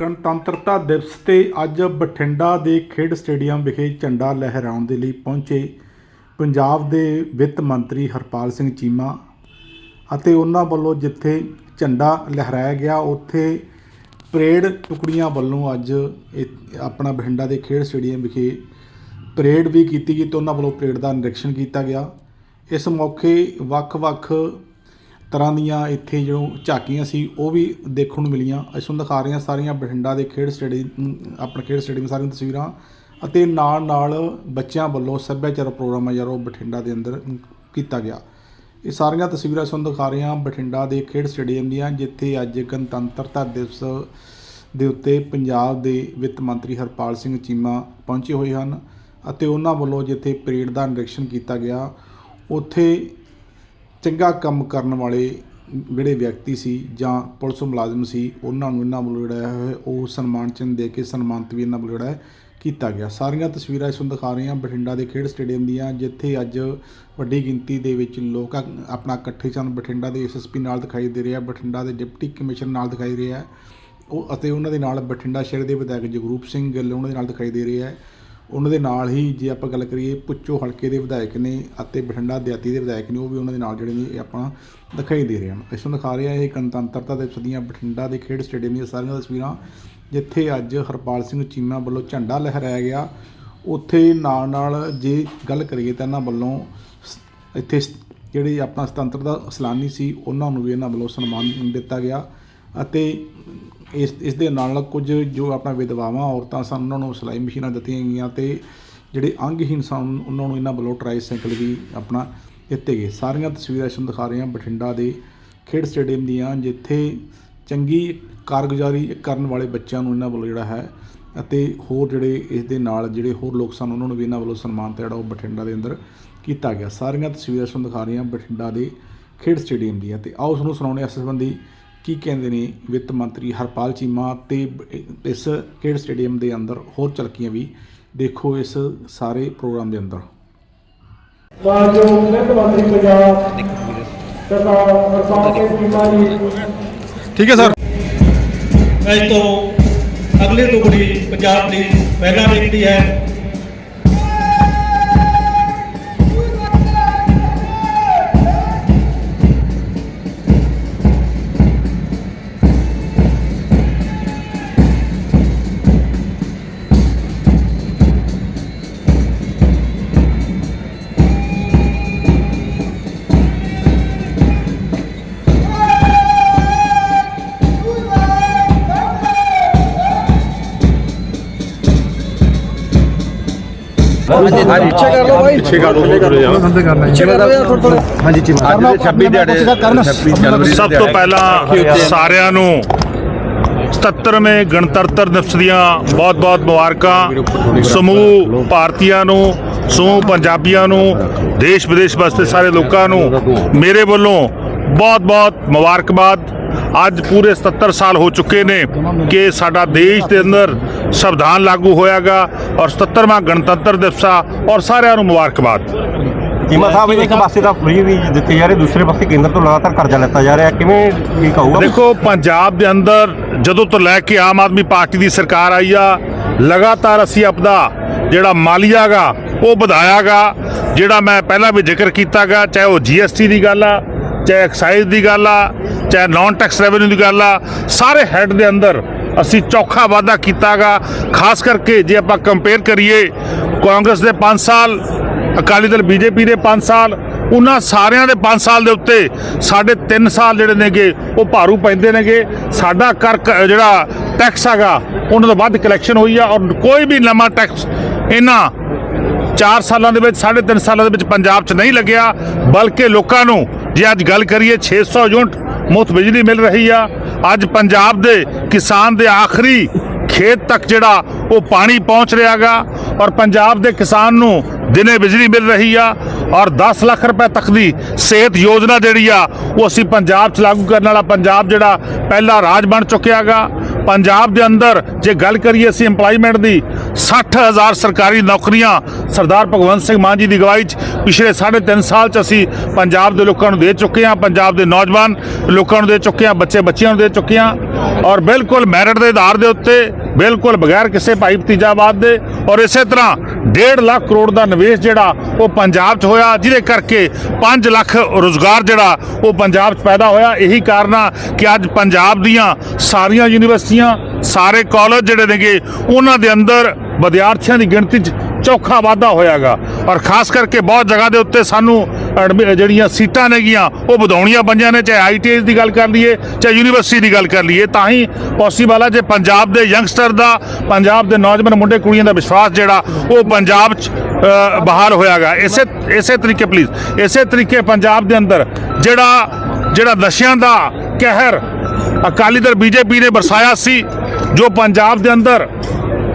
ਗਣਤੰਤਰਤਾ ਦਿਵਸ ਤੇ ਅੱਜ ਬਠਿੰਡਾ ਦੇ ਖੇਡ ਸਟੇਡੀਅਮ ਵਿਖੇ ਝੰਡਾ ਲਹਿਰਾਉਣ ਦੇ ਲਈ ਪਹੁੰਚੇ ਪੰਜਾਬ ਦੇ ਵਿੱਤ ਮੰਤਰੀ ਹਰਪਾਲ ਸਿੰਘ ਚੀਮਾ ਅਤੇ ਉਹਨਾਂ ਵੱਲੋਂ ਜਿੱਥੇ ਝੰਡਾ ਲਹਿਰਾਇਆ ਗਿਆ, ਉੱਥੇ ਪਰੇਡ ਟੁਕੜੀਆਂ ਵੱਲੋਂ ਅੱਜ ਆਪਣਾ ਬਠਿੰਡਾ ਦੇ ਖੇਡ ਸਟੇਡੀਅਮ ਵਿਖੇ ਪਰੇਡ ਵੀ ਕੀਤੀ ਗਈ ਤੇ ਉਹਨਾਂ ਵੱਲੋਂ ਪਰੇਡ ਦਾ ਨਿਰੀਖਣ ਕੀਤਾ ਗਿਆ। ਇਸ ਮੌਕੇ ਵੱਖ-ਵੱਖ ਤਰ੍ਹਾਂ ਦੀਆਂ ਇੱਥੇ ਜੋ ਝਾਕੀਆਂ ਸੀ, ਉਹ ਵੀ ਦੇਖਣ ਨੂੰ ਮਿਲੀਆਂ। ਅਸੀਂ ਤੁਹਾਨੂੰ ਦਿਖਾ ਰਹੇ ਹਾਂ ਸਾਰੀਆਂ ਬਠਿੰਡਾ ਦੇ ਖੇਡ ਸਟੇਡੀਅਮ ਆਪਣਾ ਖੇਡ ਸਟੇਡੀਅਮ ਸਾਰੀਆਂ ਤਸਵੀਰਾਂ ਅਤੇ ਨਾਲ ਨਾਲ ਬੱਚਿਆਂ ਵੱਲੋਂ ਸੱਭਿਆਚਾਰਕ ਪ੍ਰੋਗਰਾਮ ਆ ਜਿਹੜਾ ਉਹ ਬਠਿੰਡਾ ਦੇ ਅੰਦਰ ਕੀਤਾ ਗਿਆ। ਇਹ ਸਾਰੀਆਂ ਤਸਵੀਰਾਂ ਤੁਹਾਨੂੰ ਦਿਖਾ ਰਹੇ ਹਾਂ ਬਠਿੰਡਾ ਦੇ ਖੇਡ ਸਟੇਡੀਅਮ ਦੀਆਂ, ਜਿੱਥੇ ਅੱਜ ਗਣਤੰਤਰਤਾ ਦਿਵਸ ਦੇ ਉੱਤੇ ਪੰਜਾਬ ਦੇ ਵਿੱਤ ਮੰਤਰੀ ਹਰਪਾਲ ਸਿੰਘ ਚੀਮਾ ਪਹੁੰਚੇ ਹੋਏ ਹਨ ਅਤੇ ਉਹਨਾਂ ਵੱਲੋਂ ਜਿੱਥੇ ਪਰੇਡ ਦਾ ਨਿਰੀਖਣ ਕੀਤਾ ਗਿਆ, ਉੱਥੇ ਚੰਗਾ ਕੰਮ ਕਰਨ ਵਾਲੇ ਜਿਹੜੇ ਵਿਅਕਤੀ ਸੀ ਜਾਂ ਪੁਲਿਸ ਮੁਲਾਜ਼ਮ ਸੀ, ਉਹਨਾਂ ਨੂੰ ਇਹਨਾਂ ਵੱਲੋਂ ਜਿਹੜਾ ਹੈ ਉਹ ਸਨਮਾਨ ਚਿੰਨ੍ਹ ਦੇ ਕੇ ਸਨਮਾਨਿਤ ਵੀ ਇਹਨਾਂ ਵੱਲੋਂ ਜਿਹੜਾ ਹੈ ਕੀਤਾ ਗਿਆ। ਸਾਰੀਆਂ ਤਸਵੀਰਾਂ ਇਸ ਨੂੰ ਦਿਖਾ ਰਹੇ ਹਾਂ ਬਠਿੰਡਾ ਦੇ ਖੇਡ ਸਟੇਡੀਅਮ ਦੀਆਂ, ਜਿੱਥੇ ਅੱਜ ਵੱਡੀ ਗਿਣਤੀ ਦੇ ਵਿੱਚ ਲੋਕ ਆਪਣਾ ਇਕੱਠੇ ਸਨ। ਬਠਿੰਡਾ ਦੇ ਐਸਐਸਪੀ ਨਾਲ ਦਿਖਾਈ ਦੇ ਰਿਹਾ, ਬਠਿੰਡਾ ਦੇ ਡਿਪਟੀ ਕਮਿਸ਼ਨਰ ਨਾਲ ਦਿਖਾਈ ਦੇ ਰਿਹਾ। ਉਹ ਅਤੇ ਉਹਨਾਂ ਦੇ ਨਾਲ ਬਠਿੰਡਾ ਸ਼ਹਿਰ ਦੇ ਵਿਧਾਇਕ ਜਗਰੂਪ ਸਿੰਘ ਗਿੱਲ, ਉਹਨਾਂ ਦੇ ਨਾਲ ਦਿਖਾਈ ਦੇ ਰਿਹਾ ਹੈ। ਉਹਨਾਂ ਦੇ ਨਾਲ ਹੀ ਜੇ ਆਪਾਂ ਗੱਲ ਕਰੀਏ ਪੁੱਚੋ ਹਲਕੇ ਦੇ ਵਿਧਾਇਕ ਨੇ ਅਤੇ ਬਠਿੰਡਾ ਦਿਹਾਤੀ ਦੇ ਵਿਧਾਇਕ ਨੇ, ਉਹ ਵੀ ਉਹਨਾਂ ਦੇ ਨਾਲ ਜਿਹੜੇ ਨੇ ਇਹ ਆਪਣਾ ਦਿਖਾਈ ਦੇ ਰਹੇ ਹਨ। ਇਸ ਨੂੰ ਦਿਖਾ ਰਿਹਾ ਇਹ ਗਣਤੰਤਰਤਾ ਦਿਵਸ ਦੀਆਂ ਬਠਿੰਡਾ ਦੇ ਖੇਡ ਸਟੇਡੀਅਮ ਦੀਆਂ ਸਾਰੀਆਂ ਤਸਵੀਰਾਂ, ਜਿੱਥੇ ਅੱਜ ਹਰਪਾਲ ਸਿੰਘ ਚੀਮਾ ਵੱਲੋਂ ਝੰਡਾ ਲਹਿਰਾਇਆ ਗਿਆ। ਉੱਥੇ ਨਾਲ ਨਾਲ ਜੇ ਗੱਲ ਕਰੀਏ ਤਾਂ ਇਹਨਾਂ ਵੱਲੋਂ ਸ- ਇੱਥੇ ਸ- ਜਿਹੜੀ ਆਪਣਾ ਸੁਤੰਤਰਤਾ ਸੈਲਾਨੀ ਸੀ, ਉਹਨਾਂ ਨੂੰ ਵੀ ਇਹਨਾਂ ਵੱਲੋਂ ਸਨਮਾਨ ਦਿੱਤਾ ਗਿਆ। ਅਤੇ ਇਸ ਇਸ ਦੇ ਨਾਲ ਨਾਲ ਕੁਝ ਜੋ ਆਪਣਾ ਵਿਧਵਾਵਾਂ ਔਰਤਾਂ ਸਨ, ਉਹਨਾਂ ਨੂੰ ਸਿਲਾਈ ਮਸ਼ੀਨਾਂ ਦਿੱਤੀਆਂ ਗਈਆਂ ਤੇ ਜਿਹੜੇ ਅੰਗਹੀਨ ਸਨ, ਉਹਨਾਂ ਨੂੰ ਇਹਨਾਂ ਵੱਲੋਂ ਟਰਾਈਸਾਈਕਲ ਵੀ ਆਪਣਾ ਦਿੱਤੇ ਗਏ। ਸਾਰੀਆਂ ਤਸਵੀਰਾਂ ਇਸ ਨੂੰ ਦਿਖਾ ਰਹੇ ਹਾਂ ਬਠਿੰਡਾ ਦੇ ਖੇਡ ਸਟੇਡੀਅਮ ਦੀਆਂ, ਜਿੱਥੇ ਚੰਗੀ ਕਾਰਗੁਜ਼ਾਰੀ ਕਰਨ ਵਾਲੇ ਬੱਚਿਆਂ ਨੂੰ ਇਹਨਾਂ ਵੱਲੋਂ ਜਿਹੜਾ ਹੈ ਅਤੇ ਹੋਰ ਜਿਹੜੇ ਇਸ ਦੇ ਨਾਲ ਜਿਹੜੇ ਹੋਰ ਲੋਕ ਸਨ, ਉਹਨਾਂ ਨੂੰ ਵੀ ਇਹਨਾਂ ਵੱਲੋਂ ਸਨਮਾਨਿਤ ਜਿਹੜਾ ਉਹ ਬਠਿੰਡਾ ਦੇ ਅੰਦਰ ਕੀਤਾ ਗਿਆ। ਸਾਰੀਆਂ ਤਸਵੀਰਾਂ ਇਸ ਦਿਖਾ ਰਹੇ ਹਾਂ ਬਠਿੰਡਾ ਦੇ ਖੇਡ ਸਟੇਡੀਅਮ ਦੀਆਂ। ਤੇ ਆਓ ਤੁਹਾਨੂੰ ਸੁਣਾਉਂਦੇ ਹਾਂ ਇਸ ਸੰਬੰਧੀ ਕੀ ਕਹਿੰਦੇ ਨੇ ਵਿੱਤ ਮੰਤਰੀ ਹਰਪਾਲ ਚੀਮਾ ਤੇ ਇਸ ਖੇਡ ਸਟੇਡੀਅਮ ਦੇ ਅੰਦਰ ਹੋਰ ਝਲਕੀਆਂ ਵੀ ਦੇਖੋ ਇਸ ਸਾਰੇ ਪ੍ਰੋਗਰਾਮ ਦੇ ਅੰਦਰ। ਮੰਤਰੀ ਪੰਜਾਬ ਸਰਦਾਰ ਹਰਪਾਲ ਸਿੰਘ ਚੀਮਾ ਜੀ। ਠੀਕ ਹੈ ਸਰ। ਅੱਜ ਤੋਂ ਅਗਲੀ ਟੁਕੜੀ ਪੰਜਾਬ ਦੀ ਪਹਿਲਾ ਵਿਅਕਤੀ ਹੈ। ਪਿੱਛੇ ਕਰ ਲਓ ਬਾਈ। ਪਿੱਛੇ ਕਰ ਲਓ ਥੋੜੇ ਜਿਹਾ ਬੰਦ ਕਰਨਾ ਪਿੱਛੇ ਕਰ ਲਓ। ਯਾਰ ਥੋੜਾ ਥੋੜਾ ਹਾਂਜੀ ਜੀ ਅੱਜ ਦੇ 26 ਦਿਹਾੜੇ 26 ਜਨਵਰੀ ਸਭ ਤੋਂ ਪਹਿਲਾਂ ਸਾਰਿਆਂ ਨੂੰ 77ਵੇਂ ਗਣਤੰਤਰ ਦਿਵਸ ਦੀਆਂ ਬਹੁਤ-ਬਹੁਤ ਮੁਬਾਰਕਾਂ। ਸਮੂਹ ਭਾਰਤੀਆਂ ਨੂੰ ਸਮੂਹ ਪੰਜਾਬੀਆਂ ਨੂੰ ਦੇਸ਼ ਵਿਦੇਸ਼ ਵਾਸਤੇ ਸਾਰੇ ਲੋਕਾਂ ਨੂੰ ਮੇਰੇ ਵੱਲੋਂ ਬਹੁਤ-ਬਹੁਤ ਮੁਬਾਰਕਬਾਦ। ਅੱਜ ਪੂਰੇ 77 ਸਾਲ ਹੋ ਚੁੱਕੇ ਨੇ ਕਿ ਸਾਡਾ ਦੇਸ਼ ਦੇ ਅੰਦਰ ਸੰਵਿਧਾਨ ਲਾਗੂ ਹੋਇਆਗਾ ਔਰ 77ਵਾਂ ਗਣਤੰਤਰ ਦਿਵਸ ਆ ਔਰ ਸਾਰਿਆਂ ਨੂੰ ਮੁਬਾਰਕਬਾਦ। ਚੀਮਾ ਸਾਹਿਬ ਇੱਕ ਪਾਸੇ ਤਾਂ ਫ੍ਰੀ ਵੀ ਦਿੱਤੀ ਜਾ ਰਹੀ ਦੂਸਰੇ ਪਾਸੇ ਕੇਂਦਰ ਤੋਂ ਲਗਾਤਾਰ ਕਰਜ਼ਾ ਲਿੱਤਾ ਜਾ ਰਿਹਾ। ਕਿਵੇਂ ਠੀਕ ਹੋਊਗਾ? ਦੇਖੋ ਪੰਜਾਬ ਦੇ ਅੰਦਰ ਜਦੋਂ ਤੋਂ ਲੈ ਕੇ ਆਮ ਆਦਮੀ ਪਾਰਟੀ ਦੀ ਸਰਕਾਰ ਆਈ ਆ ਲਗਾਤਾਰ ਅਸੀਂ ਆਪਦਾ ਜਿਹੜਾ ਮਾਲੀਆ ਗਾ ਉਹ ਵਧਾਇਆਗਾ ਜਿਹੜਾ ਮੈਂ ਪਹਿਲਾਂ ਵੀ ਜ਼ਿਕਰ ਕੀਤਾਗਾ ਚਾਹੇ ਉਹ ਜੀਐਸਟੀ ਦੀ ਗੱਲ ਆ ਚਾਹੇ ਐਕਸਾਈਜ਼ ਦੀ ਗੱਲ ਆ, ਚਾਹੇ ਨਾਨ ਟੈਕਸ ਰੈਵਨਿਊ ਦੀ ਗੱਲ ਆ, ਸਾਰੇ ਹੈੱਡ ਦੇ ਅੰਦਰ ਅਸੀਂ ਚੌਖਾ ਵਾਅਦਾ ਕੀਤਾਗਾ। ਖਾਸ ਕਰਕੇ ਜੇ ਆਪਾਂ ਕੰਪੇਅਰ ਕਰੀਏ, ਕਾਂਗਰਸ ਦੇ 5 ਸਾਲ, ਅਕਾਲੀ ਦਲ ਬੀਜੇਪੀ ਦੇ 5 ਸਾਲ, ਉਹਨਾਂ ਸਾਰਿਆਂ ਦੇ 5 ਸਾਲ ਦੇ ਉੱਤੇ ਸਾਡੇ 3 ਸਾਲ ਜਿਹੜੇ ਨੇਗੇ, ਉਹ ਭਾਰੂ ਪੈਂਦੇ ਨੇਗੇ। ਸਾਡਾ ਕਰ ਕ- ਜਿਹੜਾ ਟੈਕਸ ਹੈਗਾ, ਉਹਨਾਂ ਤੋਂ ਵੱਧ ਕਲੈਕਸ਼ਨ ਹੋਈ ਆ ਔਰ ਕੋਈ ਵੀ ਨਵਾਂ ਟੈਕਸ ਇਹਨਾਂ 4 ਸਾਲਾਂ ਦੇ ਵਿੱਚ, ਸਾਢੇ ਤਿੰਨ ਸਾਲਾਂ ਦੇ ਵਿੱਚ ਪੰਜਾਬ 'ਚ ਨਹੀਂ ਲੱਗਿਆ, ਬਲਕਿ ਲੋਕਾਂ ਨੂੰ ਜੇ ਅੱਜ ਗੱਲ ਕਰੀਏ 600 ਯੂਨਿਟ ਮੁਫਤ ਬਿਜਲੀ ਮਿਲ ਰਹੀ ਆ, ਅੱਜ ਪੰਜਾਬ ਦੇ ਕਿਸਾਨ ਦੇ ਆਖਰੀ ਖੇਤ ਤੱਕ ਜਿਹੜਾ ਉਹ ਪਾਣੀ ਪਹੁੰਚ ਰਿਹਾਗਾ ਔਰ ਪੰਜਾਬ ਦੇ ਕਿਸਾਨ ਨੂੰ ਦਿਨੇ ਬਿਜਲੀ ਮਿਲ ਰਹੀ ਆ ਔਰ 10 ਲੱਖ ਰੁਪਏ ਤੱਕ ਦੀ ਸਿਹਤ ਯੋਜਨਾ ਜਿਹੜੀ ਆ, ਉਹ ਅਸੀਂ ਪੰਜਾਬ 'ਚ ਲਾਗੂ ਕਰਨ ਵਾਲਾ ਪੰਜਾਬ ਜਿਹੜਾ ਪਹਿਲਾ ਰਾਜ ਬਣ ਚੁੱਕਿਆਗਾ ਪੰਜਾਬ ਦੇ ਅੰਦਰ ਜੇ ਗੱਲ ਕਰੀਏ ਅਸੀਂ EMPLOYMENT ਦੀ 60000 ਸਰਕਾਰੀ ਨੌਕਰੀਆਂ ਸਰਦਾਰ ਭਗਵੰਤ ਸਿੰਘ ਮਾਨ ਜੀ ਦੀ ਅਗਵਾਈ 'ਚ ਪਿਛਲੇ 3.5 ਸਾਲ ਚ ਅਸੀਂ ਪੰਜਾਬ ਦੇ ਲੋਕਾਂ ਨੂੰ ਦੇ ਚੁੱਕੇ ਹਾਂ, ਪੰਜਾਬ ਦੇ ਨੌਜਵਾਨ ਲੋਕਾਂ ਨੂੰ ਦੇ ਚੁੱਕੇ ਹਾਂ, ਬੱਚੇ ਬੱਚਿਆਂ ਨੂੰ ਦੇ ਚੁੱਕੇ ਹਾਂ ਔਰ ਬਿਲਕੁਲ ਮੈਰਿਟ ਦੇ ਆਧਾਰ ਦੇ ਉੱਤੇ, ਬਿਲਕੁਲ ਬਗੈਰ ਕਿਸੇ ਭਾਈ ਭਤੀਜਾਵਾਦ ਦੇ ਔਰ ਇਸੇ ਤਰ੍ਹਾਂ 1.5 ਲੱਖ ਕਰੋੜ ਦਾ ਨਿਵੇਸ਼ ਜਿਹੜਾ ਉਹ ਪੰਜਾਬ 'ਚ ਹੋਇਆ, ਜਿਹਦੇ ਕਰਕੇ 5 ਲੱਖ ਰੋਜ਼ਗਾਰ ਜਿਹੜਾ ਉਹ ਪੰਜਾਬ 'ਚ ਪੈਦਾ ਹੋਇਆ। ਇਹੀ ਕਾਰਨ ਆ ਕਿ ਅੱਜ ਪੰਜਾਬ ਦੀਆਂ ਸਾਰੀਆਂ ਯੂਨੀਵਰਸਿਟੀਆਂ, ਸਾਰੇ ਕਾਲਜ ਜਿਹੜੇ ਨੇਗੇ, ਉਹਨਾਂ ਦੇ ਅੰਦਰ ਵਿਦਿਆਰਥੀਆਂ ਦੀ ਗਿਣਤੀ 'ਚ ਚੌਖਾ ਵਾਧਾ ਹੋਇਆਗਾ। ਔਰ ਖਾਸ ਕਰਕੇ ਬਹੁਤ ਜਗ੍ਹਾ ਦੇ ਉੱਤੇ ਸਾਨੂੰ ਐਡਮਿ- ਜਿਹੜੀਆਂ ਸੀਟਾਂ ਨੇਗੀਆਂ ਉਹ ਵਧਾਉਣੀਆਂ ਪਈਆਂ ਨੇ ਚਾਹੇ ਆਈਟੀਆਈ ਦੀ ਗੱਲ ਕਰ ਲਈਏ ਚਾਹੇ ਯੂਨੀਵਰਸਿਟੀ ਦੀ ਗੱਲ ਕਰ ਲਈਏ ਤਾਂ ਹੀ ਪੋਸੀਬਲ ਆ ਜੇ ਪੰਜਾਬ ਦੇ ਯੰਗਸਟਰ ਦਾ ਪੰਜਾਬ ਦੇ ਨੌਜਵਾਨ ਮੁੰਡੇ ਕੁੜੀਆਂ ਦਾ ਵਿਸ਼ਵਾਸ ਜਿਹੜਾ ਉਹ ਪੰਜਾਬ 'ਚ ਅ, ਬਹਾਲ ਹੋਇਆਗਾ। ਇਸੇ ਇਸੇ ਤਰੀਕੇ ਪਲੀਜ਼ ਇਸੇ ਤਰੀਕੇ ਪੰਜਾਬ ਦੇ ਅੰਦਰ ਜਿਹੜਾ ਜਿਹੜਾ ਨਸ਼ਿਆਂ ਦਾ ਕਹਿਰ ਅਕਾਲੀ ਦਲ ਬੀਜੇਪੀ ਨੇ ਬਰਸਾਇਆ ਸੀ ਜੋ ਪੰਜਾਬ ਦੇ ਅੰਦਰ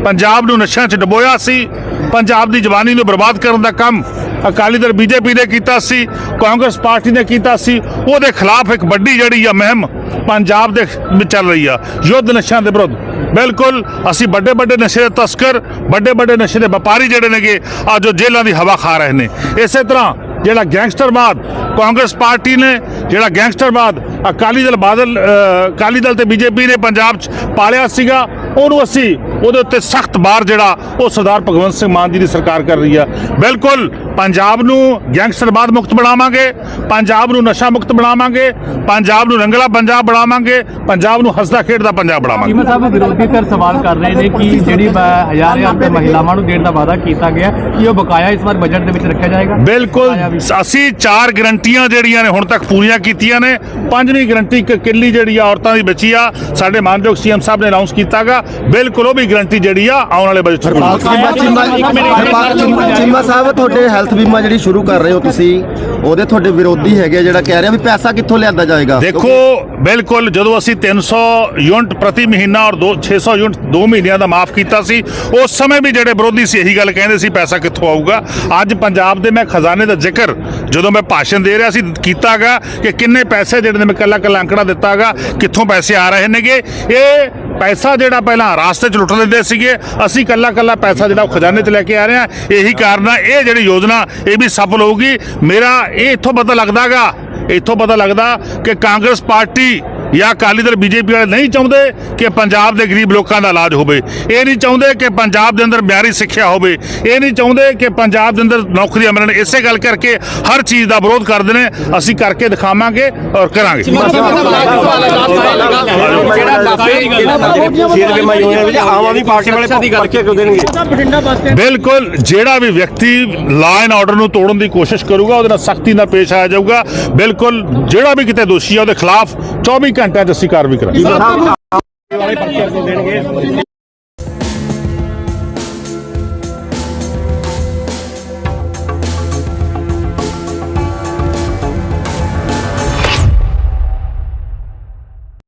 ਪੰਜਾਬ ਨੂੰ ਨਸ਼ਿਆਂ 'ਚ ਡਬੋਇਆ ਸੀ ਪੰਜਾਬ ਦੀ ਜਵਾਨੀ ਨੂੰ ਬਰਬਾਦ ਕਰਨ ਦਾ ਕੰਮ ਅਕਾਲੀ ਦਲ ਬੀਜੇਪੀ ਨੇ ਕੀਤਾ ਸੀ, ਕਾਂਗਰਸ ਪਾਰਟੀ ਨੇ ਕੀਤਾ ਸੀ, ਉਹਦੇ ਖਿਲਾਫ ਇੱਕ ਵੱਡੀ ਜਿਹੜੀ ਆ ਮਹਿਮ ਪੰਜਾਬ ਦੇ ਵਿੱਚ ਚੱਲ ਰਹੀ ਆ, ਯੁੱਧ ਨਸ਼ਿਆਂ ਦੇ ਵਿਰੁੱਧ। ਬਿਲਕੁਲ, ਅਸੀਂ ਵੱਡੇ ਵੱਡੇ ਨਸ਼ੇ ਦੇ ਤਸਕਰ ਵੱਡੇ ਵੱਡੇ ਨਸ਼ੇ ਦੇ ਵਪਾਰੀ ਜਿਹੜੇ ਨੇਗੇ ਆ ਜੋ ਜੇਲ੍ਹਾਂ ਦੀ ਹਵਾ ਖਾ ਰਹੇ ਨੇ। ਇਸੇ ਤਰ੍ਹਾਂ ਜਿਹੜਾ ਗੈਂਗਸਟਰਵਾਦ ਕਾਂਗਰਸ ਪਾਰਟੀ ਨੇ, ਜਿਹੜਾ ਗੈਂਗਸਟਰਵਾਦ ਅਕਾਲੀ ਦਲ ਬਾਦਲ ਅਕਾਲੀ ਦਲ ਤੇ ਬੀਜੇਪੀ ਨੇ ਪੰਜਾਬ 'ਚ ਪਾਲਿਆ ਸੀਗਾ ਉਹਨੂੰ ਅਸੀਂ ਉਹਦੇ ਉੱਤੇ ਸਖਤ ਬਾਰ ਜਿਹੜਾ ਉਹ ਸਰਦਾਰ ਭਗਵੰਤ ਸਿੰਘ ਮਾਨ ਜੀ ਦੀ ਸਰਕਾਰ ਕਰ ਰਹੀ ਆ। ਬਿਲਕੁਲ ਪੰਜਾਬ ਨੂੰ ਗੈਂਗਸਟਰਵਾਦ ਮੁਕਤ ਬਣਾਵਾਂਗੇ ਪੰਜਾਬ ਨੂੰ ਨਸ਼ਾ ਮੁਕਤ ਬਣਾਵਾਂਗੇ ਪੰਜਾਬ ਨੂੰ ਰੰਗਲਾ ਪੰਜਾਬ ਬਣਾਵਾਂਗੇ ਪੰਜਾਬ ਨੂੰ ਹੱਸਦਾ ਖੇਡਦਾ ਪੰਜਾਬ ਬਣਾਵਾਂਗੇ। ਕੀਮਤ ਸਾਹਿਬ ਵਿਰੋਧੀ ਧਿਰ ਸਵਾਲ ਕਰ ਰਹੇ ਨੇ ਕਿ ਜਿਹੜੀ ਹਜ਼ਾਰ ਹਜ਼ਾਰ ਮਹਿਲਾਵਾਂ ਨੂੰ ਦੇਣ ਦਾ ਵਾਅਦਾ ਕੀਤਾ ਗਿਆ ਕੀ ਉਹ ਬਕਾਇਆ ਇਸ ਵਾਰ ਬਜਟ ਦੇ ਵਿੱਚ ਰੱਖਿਆ ਜਾਏਗਾ? ਬਿਲਕੁਲ। ਅਸੀਂ ਚਾਰ ਗਰੰਟੀਆਂ ਜਿਹੜੀਆਂ ਨੇ ਹੁਣ ਤੱਕ ਪੂਰੀਆਂ ਕੀਤੀਆਂ ਨੇ। ਪੰਜਵੀਂ ਗਰੰਟੀ ਇੱਕ ਕਿੱਲੀ ਜਿਹੜੀ ਆ ਔਰਤਾਂ ਦੀ ਬਚੀ ਆ। ਸਾਡੇ ਮਾਨਯੋਗ ਸੀਐਮ ਸਾਹਿਬ ਨੇ ਅਨਾਉਂਸ ਕੀਤਾਗਾ ਬਿਲਕੁਲ ਉਹ ਵੀ ਗਰੰਟੀ ਜਿਹੜੀ ਆ ਆਉਣ ਵਾਲੇ ਬਜਟ ਹਰਪਾਲ ਚੀਮਾ ਸਾਹਿਬ ਤੁਹਾਡੇ ਹੈਲਥ ਬੀਮਾ ਜਿਹੜੀ ਸ਼ੁਰੂ ਕਰ ਰਹੇ ਹੋ ਤੁਸੀਂ ਉਹਦੇ ਤੁਹਾਡੇ ਵਿਰੋਧੀ ਹੈਗੇ ਜਿਹੜਾ ਕਹਿ ਰਿਹਾ ਵੀ ਪੈਸਾ ਕਿੱਥੋਂ ਲਿਆਂਦਾ ਜਾਏਗਾ? ਦੇਖੋ ਬਿਲਕੁਲ ਜਦੋਂ ਅਸੀਂ 300 ਯੂਨਿਟ ਪ੍ਰਤੀ ਮਹੀਨਾ ਔਰ ਦੋ 600 ਯੂਨਿਟ 2 ਮਹੀਨਿਆਂ ਦਾ ਮਾਫ ਕੀਤਾ ਸੀ ਉਸ ਸਮੇਂ ਵੀ ਜਿਹੜੇ ਵਿਰੋਧੀ ਸੀ ਇਹੀ ਗੱਲ ਕਹਿੰਦੇ ਸੀ ਪੈਸਾ ਕਿੱਥੋਂ ਆਊਗਾ? ਅੱਜ ਪੰਜਾਬ ਦੇ ਮੈਂ ਖਜ਼ਾਨੇ ਦਾ ਜ਼ਿਕਰ ਜਦੋਂ ਮੈਂ ਭਾਸ਼ਣ ਦੇ ਰਿਹਾ ਸੀ ਕੀਤਾਗਾ ਕਿ ਕਿੰਨੇ ਪੈਸੇ ਜਿਹੜੇ ਨੇ ਮੈਂ ਕੱਲਾ ਕੱਲਾ ਅੰਕੜਾ ਦਿੱਤਾਗਾ ਕਿੱਥੋਂ ਪੈਸੇ ਆ ਰਹੇ ਨੇਗੇ? ਇਹ ਪੈਸਾ ਜਿਹੜਾ ਪਹਿਲਾਂ ਰਾਸਤੇ 'ਚ ਲੁੱਟ ਲੈਂਦੇ ਸੀਗੇ, ਅਸੀਂ ਕੱਲਾ ਕੱਲਾ ਪੈਸਾ ਜਿਹੜਾ ਉਹ ਖਜ਼ਾਨੇ 'ਚ ਲੈ ਕੇ ਆ ਰਹੇ ਹਾਂ। ਇਹੀ ਕਾਰਨ ਆ, ਇਹ ਜਿਹੜੀ ਯੋਜਨਾ, ਇਹ ਵੀ ਸਫਲ ਹੋਊਗੀ। ਮੇਰਾ ਇਹ ਇੱਥੋਂ ਪਤਾ ਲੱਗਦਾਗਾ ਇੱਥੋਂ ਪਤਾ ਲੱਗਦਾ ਕਿ ਕਾਂਗਰਸ ਪਾਰਟੀ ਜਾਂ ਅਕਾਲੀ ਦਲ ਬੀਜੇਪੀ ਵਾਲੇ ਨਹੀਂ ਚਾਹੁੰਦੇ ਕਿ ਪੰਜਾਬ ਦੇ ਗਰੀਬ ਲੋਕਾਂ ਦਾ ਇਲਾਜ ਹੋਵੇ। ਇਹ ਨਹੀਂ ਚਾਹੁੰਦੇ ਕਿ ਪੰਜਾਬ ਦੇ ਅੰਦਰ ਮਿਆਰੀ ਸਿੱਖਿਆ ਹੋਵੇ। ਇਹ ਨਹੀਂ ਚਾਹੁੰਦੇ ਕਿ ਪੰਜਾਬ ਦੇ ਅੰਦਰ ਨੌਕਰੀਆਂ ਮਿਲਣ ਇਸੇ ਗੱਲ ਕਰਕੇ ਹਰ ਚੀਜ਼ ਦਾ ਵਿਰੋਧ ਕਰਦੇ ਨੇ। ਅਸੀਂ ਕਰਕੇ ਦਿਖਾਵਾਂਗੇ ਔਰ ਕਰਾਂਗੇ ਸਿਹਤ ਬੀਮਾ ਯੋਜਨਾ ਵਿੱਚ ਆਮ ਆਦਮੀ ਪਾਰਟੀ ਵਾਲੇ ਪਰਚੇ ਕਿਉਂ ਦੇਣਗੇ? ਬਿਲਕੁਲ ਜਿਹੜਾ ਵੀ ਵਿਅਕਤੀ ਲਾਅ ਐਂਡ ਆਰਡਰ ਨੂੰ ਤੋੜਨ ਦੀ ਕੋਸ਼ਿਸ਼ ਕਰੂਗਾ ਉਹਦੇ ਨਾਲ ਸਖਤੀ ਨਾਲ ਪੇਸ਼ ਆਇਆ ਜਾਊਗਾ। ਬਿਲਕੁਲ ਜਿਹੜਾ ਵੀ ਕਿਤੇ ਦੋਸ਼ੀ ਹੈ ਉਹਦੇ ਖਿਲਾਫ 24 ਘੰਟਿਆਂ 'ਚ ਅਸੀਂ ਕਾਰਵਾਈ ਕਰਾਂਗੇ।